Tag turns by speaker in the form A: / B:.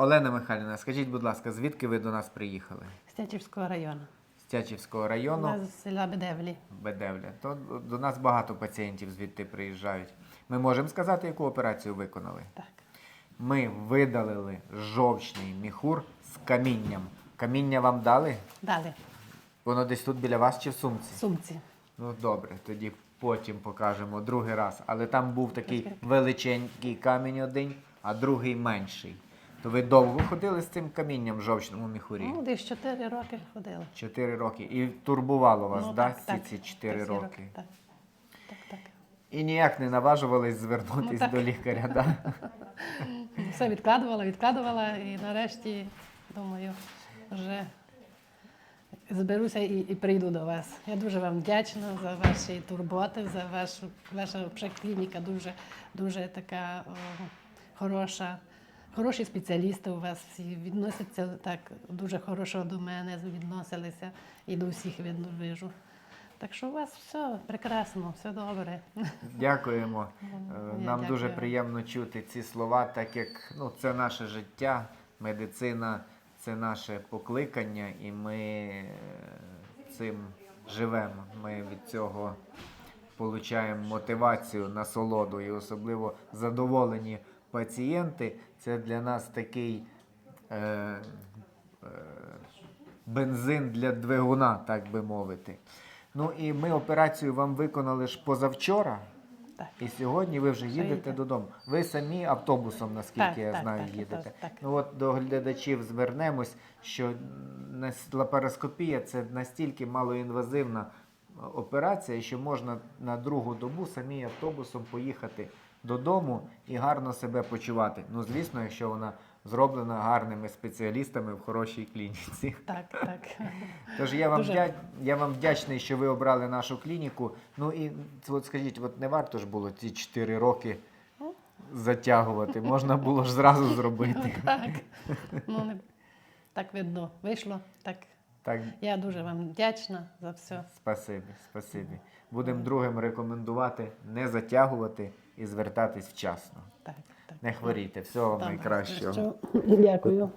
A: Олена Михайлівна, скажіть, будь ласка, звідки ви до нас приїхали?
B: з Тячівського району.
A: З Тячівського району,
B: з села Бедевлі.
A: Бедевля. То до нас багато пацієнтів звідти приїжджають. Ми можемо сказати, яку операцію виконали?
B: Так.
A: Ми видалили жовчний міхур з камінням. Каміння вам дали?
B: Далі.
A: Воно десь тут біля вас чи в сумці?
B: В сумці.
A: Ну добре, тоді потім покажемо другий раз. Але там був такий величенький камінь один, а другий менший. Ви довго ходили з цим камінням в жовчному міхурі?
B: Ну, десь 4 роки ходили.
A: Чотири роки. І турбувало вас,
B: ну,
A: да,
B: так, так,
A: ці чотири
B: всі
A: роки?
B: Так. Так, так.
A: І ніяк не наважувались звернутися
B: Ну, так.
A: до лікаря, да?
B: Все відкладувала, відкладувала і нарешті, думаю, вже зберуся і, і прийду до вас. Я дуже вам вдячна за ваші турботи, за вашу ваша клініка дуже, дуже така о, хороша. Хороші спеціалісти у вас всі відносяться так дуже хорошо до мене, відносилися і до всіх видно вижу. Так що у вас все прекрасно, все добре.
A: Дякуємо. Е,
B: Я
A: Нам дуже приємно чути ці слова, так як ну, це наше життя, медицина це наше покликання, і ми е, цим живемо. Ми від цього получаємо мотивацію, насолоду і особливо задоволені пацієнти. Це для нас такий е, е, бензин для двигуна, так би мовити. Ну і ми операцію вам виконали ж позавчора.
B: Так.
A: І сьогодні ви вже їдете додому. Ви самі автобусом, наскільки
B: Так,
A: я
B: так,
A: знаю,
B: так,
A: їдете.
B: так.
A: Ну от до глядачів звернемось, що лапароскопія це настільки малоінвазивна операція, що можна на другу добу самі автобусом поїхати додому і гарно себе почувати. Ну, звісно, якщо вона зроблена гарними спеціалістами в хорошій клініці.
B: Так, так.
A: Тож я вам,
B: Дуже.
A: вдя... я вам вдячний, що ви обрали нашу клініку. Ну і от скажіть, от не варто ж було ці 4 роки
B: Ну.
A: затягувати. Можна було ж зразу зробити.
B: Так. Ну, не так видно. Вийшло. Так.
A: Так,
B: Я дуже вам вдячна за все.
A: спасибі, спасибі. Будемо другим рекомендувати не затягувати і звертатись вчасно.
B: Так, так.
A: Не хворійте. Всього вам найкращого.
B: Дякую.